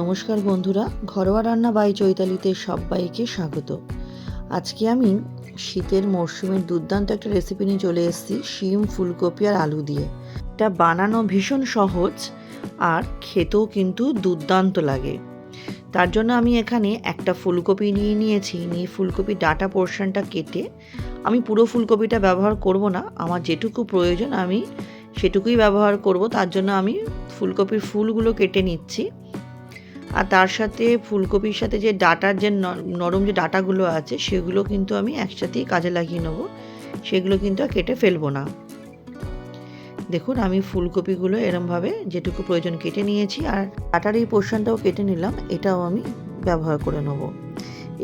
নমস্কার বন্ধুরা, ঘরোয়া রান্না বাই চৈতালিতে সবাইকে স্বাগত। আজকে আমি শীতের মরশুমের দুর্দান্ত একটা রেসিপি নিয়ে চলে এসেছি, শিম, ফুলকপি আর আলু দিয়ে। এটা বানানো ভীষণ সহজ আর খেতেও কিন্তু দুর্দান্ত লাগে। তার জন্য আমি এখানে একটা ফুলকপি নিয়ে নিয়েছি। নিয়ে ফুলকপি ডাটা পোর্শনটা কেটে আমি পুরো ফুলকপিটা ব্যবহার করব না, আমার যেটুকু প্রয়োজন আমি সেটুকুই ব্যবহার করব। তার জন্য আমি ফুলকপির ফুলগুলো কেটে নিচ্ছি। আর তার সাথে ফুলকপির সাথে যে ডাটার যে নরম যে ডাটাগুলো আছে, সেগুলো কিন্তু আমি একসাথেই কাজে লাগিয়ে নেব। সেগুলো কিন্তু আর কেটে ফেলব না। দেখুন, আমি ফুলকপিগুলো এরমভাবে যেটুকু প্রয়োজন কেটে নিয়েছি, আর ডাটার এই পোর্শনটাও কেটে নিলাম, এটাও আমি ব্যবহার করে নেব।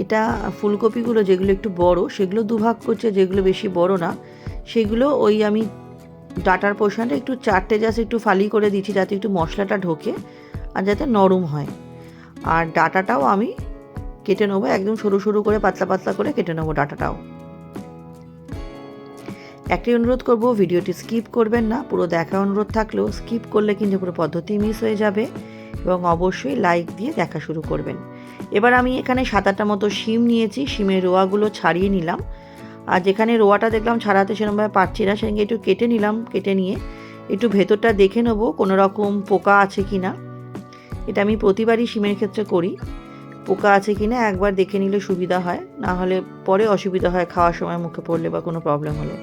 এটা ফুলকপিগুলো যেগুলো একটু বড়, সেগুলো দুভাগ করছে, যেগুলো বেশি বড় না, সেগুলো ওই আমি ডাটার পোর্শনটা একটু চারটে জাস্ট একটু ফালি করে দিচ্ছি, যাতে একটু মশলাটা ঢোকে, আর যাতে নরম হয়। আর ডাটাটাও আমি কেটে নেব, একদম সরু সরু করে, পাতলা পাতলা করে কেটে নেব ডাটাটাও। একটি অনুরোধ করব, ভিডিওটি স্কিপ করবেন না, পুরো দেখা অনুরোধ থাকলেও স্কিপ করলে কিন্তু পুরো পদ্ধতি মিস হয়ে যাবে এবং অবশ্যই লাইক দিয়ে দেখা শুরু করবেন। এবার আমি এখানে সাত আটটা মতো শিম নিয়েছি, শিমের রোয়াগুলো ছাড়িয়ে নিলাম। আর যেখানে রোয়াটা দেখলাম ছাড়াতে সেরকমভাবে পারছি না সেখানে একটু কেটে নিলাম, কেটে নিয়ে একটু ভেতরটা দেখে নেব, কোনো রকম পোকা আছে কি না এটা আমি প্রতিবারই সিমের ক্ষেত্রে করি। পোকা আছে কি না একবার দেখে নিলে সুবিধা হয়, না হলে পরে অসুবিধা হয় খাওয়ার সময় মুখে পড়লে বা কোনো প্রবলেম হলে।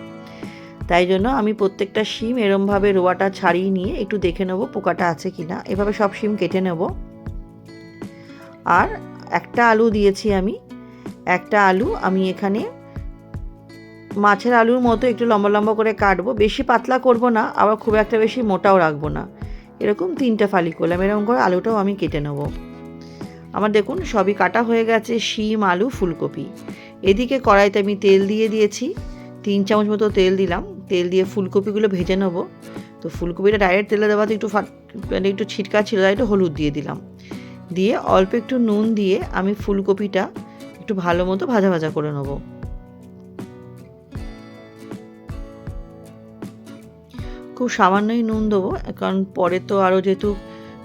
তাই জন্য আমি প্রত্যেকটা শিম এরমভাবে রোয়াটা ছাড়িয়ে নিয়ে একটু দেখে নেব পোকাটা আছে কি না এভাবে সব শিম কেটে নেব। আর একটা আলু দিয়েছি আমি। একটা আলু আমি এখানে মাছের আলুর মতো একটু লম্বা লম্বা করে কাটবো। বেশি পাতলা করব না, আবার খুব একটা বেশি মোটাও রাখব না। এরকম তিনটে ফালি করলাম, এরকম করে আলুটাও আমি কেটে নেব। আমার দেখুন, সবই কাটা হয়ে গেছে, শিম, আলু, ফুলকপি। এদিকে কড়াইতে আমি তেল দিয়ে দিয়েছি, তিন চামচ মতো তেল দিলাম, তেল দিয়ে ফুলকপিগুলো ভেজে নেব। তো ফুলকপিটা ডাইরেক্ট তেলে দেওয়াতে একটু ফাট মানে একটু ছিটকা ছিল, তাই একটু হলুদ দিয়ে দিলাম। দিয়ে অল্প একটু নুন দিয়ে আমি ফুলকপিটা একটু ভালো মতো ভাজা ভাজা করে নেব। খুব সামান্যই নুন দেবো, কারণ পরে তো আরও যেহেতু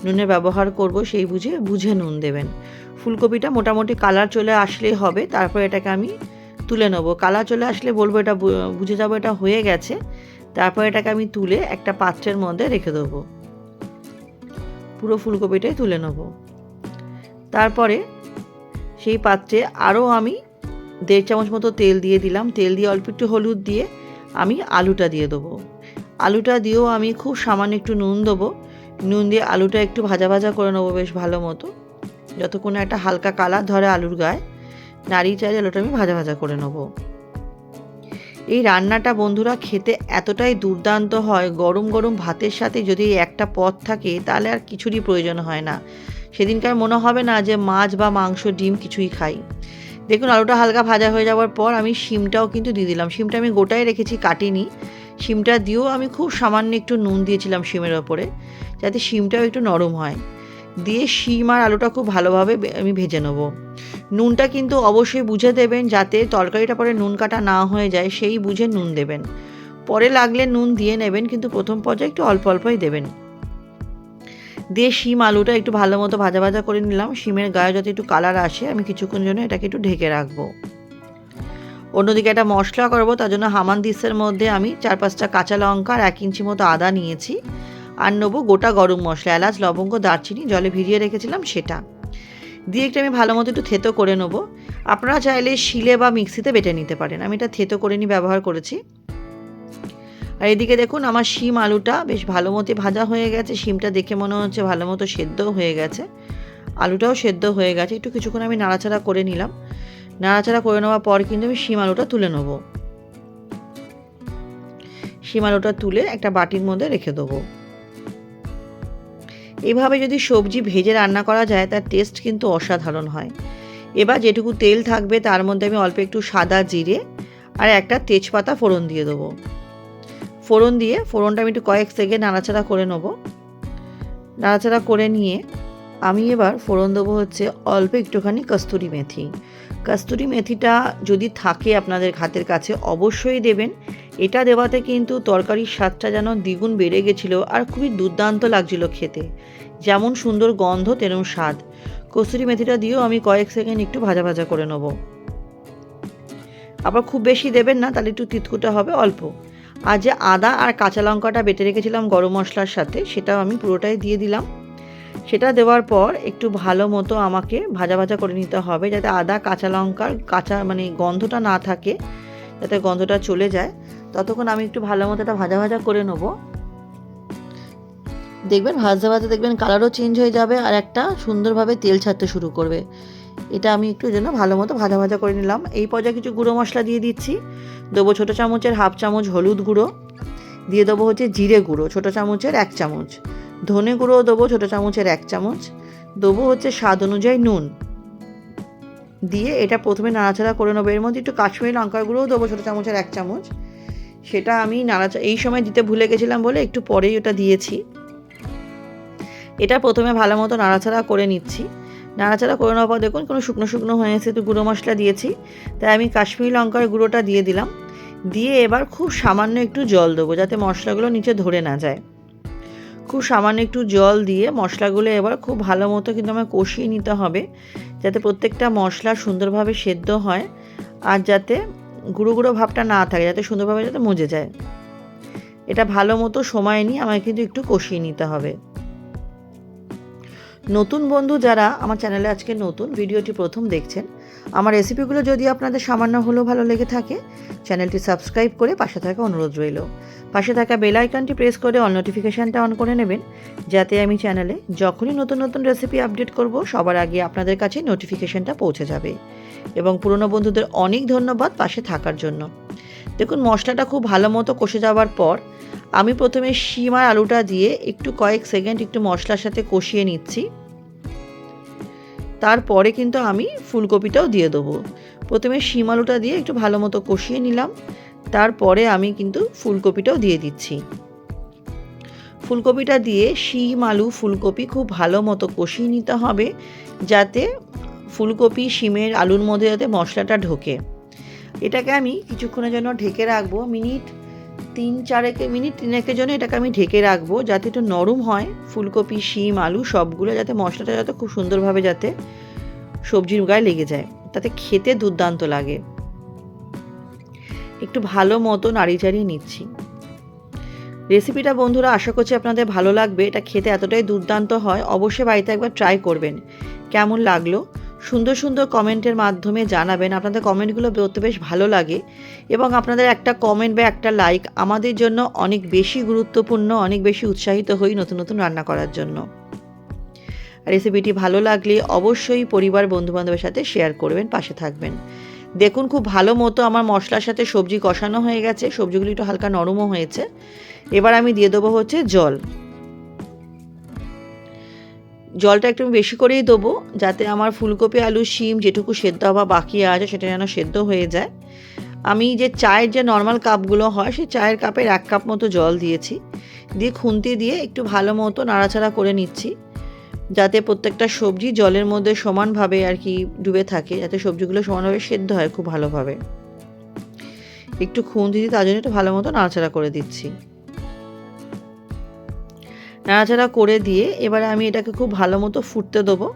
নুনের ব্যবহার করব সেই বুঝে বুঝে নুন দেবেন। ফুলকপিটা মোটামুটি কালার চলে আসলেই হবে, তারপর এটাকে আমি তুলে নেব। কালার চলে আসলে বলব এটা বুঝে যাব এটা হয়ে গেছে, তারপর এটাকে আমি তুলে একটা পাত্রের মধ্যে রেখে দেবো। পুরো ফুলকপিটাই তুলে নেব। তারপরে সেই পাত্রে আরও আমি দেড় চামচ মতো তেল দিয়ে দিলাম, তেল দিয়ে অল্প একটু হলুদ দিয়ে আমি আলুটা দিয়ে দেবো। আলুটা দিয়েও আমি খুব সামান্য একটু নুন দেবো। নুন দিয়ে আলুটা একটু ভাজা ভাজা করে নেব বেশ ভালো মতো। যতক্ষণ একটা হালকা কালার ধরে আলুর গায়ে, নাড়িয়ে চাড়িয়ে আলুটা আমি ভাজা ভাজা করে নেব। এই রান্নাটা বন্ধুরা খেতে এতটাই দুর্দান্ত হয়, গরম গরম ভাতের সাথে যদি একটা পদ থাকে, তাহলে আর কিছুরই প্রয়োজন হয় না। সেদিনকার মনে হবে না যে মাছ বা মাংস, ডিম কিছুই খাই। দেখুন, আলুটা হালকা ভাজা হয়ে যাওয়ার পর আমি শিমটাও কিন্তু দিয়ে দিলাম। শিমটা আমি গোটাই রেখেছি, কাটিনি। শিমটা দিয়েও আমি খুব সামান্য একটু নুন দিয়েছিলাম শিমের ওপরে, যাতে শিমটাও একটু নরম হয়। দিয়ে শিম আর আলুটা খুব ভালোভাবে আমি ভেজে নেব। নুনটা কিন্তু অবশ্যই বুঝে দেবেন, যাতে তরকারিটা পরে নুন কাটা না হয়ে যায়, সেই বুঝে নুন দেবেন। পরে লাগলে নুন দিয়ে নেবেন, কিন্তু প্রথম পর্যায়ে একটু অল্প অল্পই দেবেন। দিয়ে শিম আলুটা একটু ভালো মতো ভাজা ভাজা করে নিলাম। শিমের গায়ে যাতে একটু কালার আসে, আমি কিছুক্ষণ জন্য এটাকে একটু ঢেকে রাখব। অন্যদিকে একটা মশলা করব, তার জন্য হামান দিসের মধ্যে আমি চার পাঁচটা কাঁচা লঙ্কা আর এক ইঞ্চি মতো আদা নিয়েছি। আর নেব গোটা গরম মশলা, এলাচ, লবঙ্গ, দারচিনি, জলে ভিজিয়ে রেখেছিলাম সেটা। দিয়ে একটু আমি ভালো মতো একটু থেতো করে নেব। আপনারা চাইলে শিলে বা মিক্সিতে বেটে নিতে পারেন। আমি এটা থেতো করে নিয়ে ব্যবহার করেছি। আর এদিকে দেখুন আমার শিম আলুটা বেশ ভালো মতো ভাজা হয়ে গেছে। শিমটা দেখে মনে হচ্ছে ভালো মতো সেদ্ধও হয়ে গেছে। আলুটাও সেদ্ধ হয়ে গেছে। একটু কিছুক্ষণ আমি নাড়াচাড়া করে নিলাম। নাড়াচাড়া করে নেওয়ার পর কিন্তু আমি শিম আলুটা তুলে নেব। শিম আলুটা তুলে একটা বাটির মধ্যে রেখে দেবো। এভাবে যদি সবজি ভেজে রান্না করা যায়, তার টেস্ট কিন্তু অসাধারণ হয়। এবার যেটুকু তেল থাকবে, তার মধ্যে আমি অল্প একটু সাদা জিরে আর একটা তেজপাতা ফোড়ন দিয়ে দেবো। ফোড়ন দিয়ে, ফোড়নটা আমি একটু কয়েক সেকেন্ড নাড়াচাড়া করে নেব। নাড়াচাড়া করে নিয়ে আমি এবার ফোড়ন দেবো হচ্ছে অল্প একটুখানি কস্তুরি মেথি। কস্তুরি মেথিটা যদি থাকে আপনাদের হাতের কাছে, অবশ্যই দেবেন। এটা দেওয়াতে কিন্তু তরকারির স্বাদটা যেন দ্বিগুণ বেড়ে গেছিল আর খুবই দুর্দান্ত লাগছিল খেতে। যেমন সুন্দর গন্ধ, তেমন স্বাদ। কস্তুরি মেথিটা দিয়েও আমি কয়েক সেকেন্ড একটু ভাজা ভাজা করে নেব। আবার খুব বেশি দেবেন না, তাহলে একটু তিতকুটা হবে অল্প। আর যে আদা আর কাঁচা লঙ্কাটা বেটে রেখেছিলাম গরম মশলার সাথে, সেটাও আমি পুরোটাই দিয়ে দিলাম। সেটা দেওয়ার পর একটু ভালো মতো আমাকে ভাজা ভাজা করে নিতে হবে, যাতে আদা, কাঁচা লঙ্কার কাঁচা মানে গন্ধটা না থাকে, যাতে গন্ধটা চলে যায়। ততক্ষণ আমি একটু ভালো মতো এটা ভাজা ভাজা করে নেব। দেখবেন, ভাজতে ভাজতে দেখবেন কালারও চেঞ্জ হয়ে যাবে আর একটা সুন্দরভাবে তেল ছাড়তে শুরু করবে। এটা আমি একটু জন্য ভালো মতো ভাজা ভাজা করে নিলাম। এই পর্যায়ে কিছু গুঁড়ো মশলা দিয়ে দিচ্ছি। দেবো ছোটো চামচের হাফ চামচ হলুদ গুঁড়ো। দিয়ে দেবো হচ্ছে জিরে গুঁড়ো, ছোটো চামচের এক চামচ। ধনে গুঁড়ো দেবো, ছোটো চামচের এক চামচ। দেবো হচ্ছে স্বাদ অনুযায়ী নুন। দিয়ে এটা প্রথমে নাড়াচাড়া করে নেব। এর মধ্যে একটু কাশ্মীরি লঙ্কার গুঁড়োও দেবো, ছোটো চামচের এক চামচ। সেটা আমি নাড়াচা, এই সময় দিতে ভুলে গেছিলাম বলে একটু পরেই ওটা দিয়েছি। এটা প্রথমে ভালো মতো নাড়াচাড়া করে নিচ্ছি। নাড়াচাড়া করে নেওয়ার পর দেখুন কোনো শুকনো শুকনো হয়ে এসে তো গুঁড়ো মশলা দিয়েছি। তাই আমি কাশ্মীরি লঙ্কার গুঁড়োটা দিয়ে দিলাম। দিয়ে এবার খুব সামান্য একটু জল দেবো যাতে মশলাগুলো নিচে ধরে না যায়। খুব সামান্য একটু জল দিয়ে মশলাগুলো এবার খুব ভালো মতো কিন্তু আমায় কষিয়ে নিতে হবে, যাতে প্রত্যেকটা মশলা সুন্দরভাবে সেদ্ধ হয় আর যাতে গুঁড়ো গুঁড়ো ভাবটা না থাকে, যাতে সুন্দরভাবে যাতে মজে যায়। এটা ভালো মতো সময় নিয়ে আমায় কিন্তু একটু কষিয়ে নিতে হবে। নতুন বন্ধু যারা আমার চ্যানেলে আজকে নতুন, ভিডিওটি প্রথম দেখছেন আমার রেসিপিগুলো যদি আপনাদের সামান্য হলেও ভালো লেগে থাকে চ্যানেলটি সাবস্ক্রাইব করে পাশে থাকা অনুরোধ রইল। পাশে থাকা বেল আইকনটি প্রেস করে অল নোটিফিকেশানটা অন করে নেবেন, যাতে আমি চ্যানেলে যখনই নতুন নতুন রেসিপি আপডেট করব, সবার আগে আপনাদের কাছে নোটিফিকেশানটা পৌঁছে যাবে। এবং পুরনো বন্ধুদের অনেক ধন্যবাদ পাশে থাকার জন্য। দেখুন, মশলাটা খুব ভালো মতো কষে যাওয়ার পর, আমি প্রথমে শিম আর আলুটা দিয়ে একটু কয়েক সেকেন্ড একটু মশলার সাথে কষিয়ে নিচ্ছি। তারপরে কিন্তু আমি ফুলকপিটাও দিয়ে দেবো। প্রথমে শিম আলুটা দিয়ে একটু ভালো মতো কষিয়ে নিলাম। তারপরে আমি কিন্তু ফুলকপিটাও দিয়ে দিচ্ছি। ফুলকপিটা দিয়ে শিম আলু ফুলকপি খুব ভালো মতো কষিয়ে নিতে হবে, যাতে ফুলকপি শিমের আলুর মধ্যে যাতে মশলাটা ঢোকে। এটাকে আমি কিছুক্ষণের জন্য ঢেকে রাখব। মিনিট তিন চারেকে মিনিট তিনেকের জন্য এটাকে আমি ঢেকে রাখব যাতে একটু নরম হয়। ফুলকপি, শিম, আলু সবগুলো যাতে মশলাটা যাতে খুব সুন্দরভাবে যাতে সবজির গায়ে লেগে যায়, তাতে খেতে দুর্দান্ত লাগে। একটু ভালো মতো নাড়ি চাড়িয়ে নিচ্ছি। রেসিপিটা বন্ধুরা আশা করছি আপনাদের ভালো লাগবে। এটা খেতে এতটাই দুর্দান্ত হয়। অবশ্যই বাড়িতে একবার ট্রাই করবেন। কেমন লাগল? সুন্দর সুন্দর কমেন্টের মাধ্যমে জানাবেন। আপনাদের কমেন্টগুলো পড়তে বেশ ভালো লাগে এবং আপনাদের একটা কমেন্ট বা একটা লাইক আমাদের জন্য অনেক বেশি গুরুত্বপূর্ণ, অনেক বেশি উৎসাহিত হই নতুন নতুন রান্না করার জন্য। রেসিপিটি ভালো লাগলে অবশ্যই পরিবার বন্ধুবান্ধবের সাথে শেয়ার করবেন, পাশে থাকবেন। দেখুন, খুব ভালো মতো আমার মশলার সাথে সবজি কষানো হয়ে গেছে, সবজিগুলি একটু হালকা নরমও হয়েছে। এবার আমি দিয়ে দেবো হচ্ছে জল। জলটা একটু বেশি করেই দেবো, যাতে আমার ফুলকপি, আলু, শিম যেটুকু সেদ্ধ হওয়া বাকি আছে সেটা যেন সেদ্ধ হয়ে যায়। আমি যে চায়ের যে নর্মাল কাপগুলো হয়, সেই চায়ের কাপের এক কাপ মতো জল দিয়েছি। দিয়ে খুন্তি দিয়ে একটু ভালো মতো নাড়াচাড়া করে নিচ্ছি, যাতে প্রত্যেকটা সবজি জলের মধ্যে সমানভাবে আর কি ডুবে থাকে, যাতে সবজিগুলো সমানভাবে সেদ্ধ হয় খুব ভালোভাবে। একটু খুন্তি দিয়ে তার জন্য একটু ভালো মতো নাড়াচাড়া করে দিচ্ছি। নাড়াচাড়া করে দিয়ে এবারে আমি এটাকে খুব ভালো মতো ফুটতে দেবো।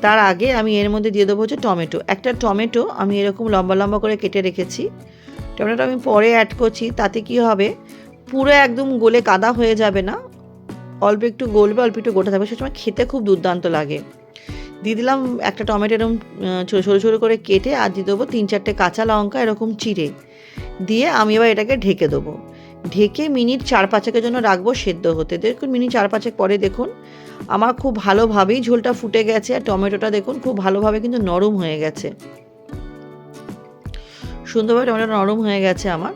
তার আগে আমি এর মধ্যে দিয়ে দেবো হচ্ছে টমেটো। একটা টমেটো আমি এরকম লম্বা লম্বা করে কেটে রেখেছি। টমেটোটা আমি পরে অ্যাড করছি, তাতে কি হবে? পুরো একদম গোলে কাদা হয়ে যাবে না। অল্প একটু গলবে, অল্প একটু গোটা থাকবে। সেসময় খেতে খুব দুর্দান্ত লাগে। দিয়ে দিলাম একটা টমেটো এরকম ছোটো ছোটো করে কেটে আর দিয়ে দেবো তিন চারটে কাঁচা লঙ্কা, এরকম চিড়ে। দিয়ে আমি এবার এটাকে ঢেকে দেবো। ঢেকে মিনিট চার পাঁচেকের জন্য রাখব সেদ্ধ হতে। দেখুন মিনিট চার পাঁচেক পরে দেখুন, আমার খুব ভালোভাবেই ঝোলটা ফুটে গেছে আর টমেটোটা দেখুন, খুব ভালোভাবে কিন্তু নরম হয়ে গেছে। সুন্দরভাবে টমেটো নরম হয়ে গেছে আমার।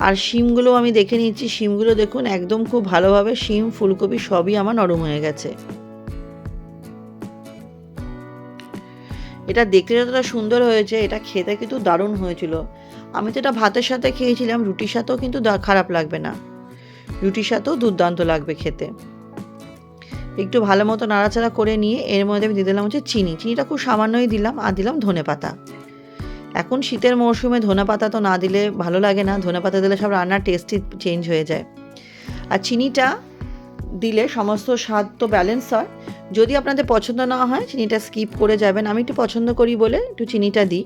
আর শিমগুলো আমি দেখে নিচ্ছি, শিমগুলো দেখুন, একদম খুব ভালোভাবে শিম, ফুলকপি সবই আমার নরম হয়ে গেছে। এটা দেখতে যতটা সুন্দর হয়েছে, এটা খেতে কিন্তু দারুণ হয়েছিল। আমি তো এটা ভাতের সাথে খেয়েছিলাম, রুটির সাথেও কিন্তু খারাপ লাগবে না। রুটির সাথেও দুর্দান্ত লাগবে খেতে। একটু ভালো মতো নাড়াচাড়া করে নিয়ে এর মধ্যে আমি দিয়ে দিলাম হচ্ছে চিনি। চিনিটা খুব সামান্যই দিলাম আর দিলাম ধনে পাতা। এখন শীতের মরশুমে ধনে পাতা তো না দিলে ভালো লাগে না, ধনে পাতা দিলে সব রান্নার টেস্টই চেঞ্জ হয়ে যায়। আর চিনিটা দিলে সমস্ত স্বাদ তো ব্যালেন্স হয়। যদি আপনাদের পছন্দ না হয় চিনিটা স্কিপ করে যাবেন। আমি একটু পছন্দ করি বলে একটু চিনিটা দিই।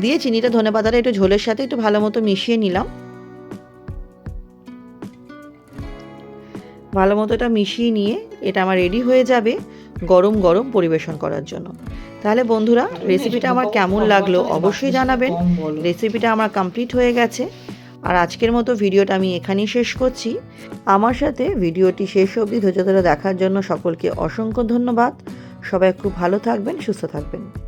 দিয়ে চিনিটা ধনে পাতাটা একটু ঝোলের সাথে একটু ভালো মতো মিশিয়ে নিলাম। ভালো মতো এটা মিশিয়ে নিয়ে এটা আমার রেডি হয়ে যাবে গরম গরম পরিবেশন করার জন্য। তাহলে বন্ধুরা রেসিপিটা আমার কেমন লাগল অবশ্যই জানাবেন। রেসিপিটা আমার কমপ্লিট হয়ে গেছে। আর আজকের মতো ভিডিওটা আমি এখানেই শেষ করছি। আমার সাথে ভিডিওটি শেষ অবধি ধৈর্য ধরে দেখার জন্য সকলকে অসংখ্য ধন্যবাদ। সবাই খুব ভালো থাকবেন, সুস্থ থাকবেন।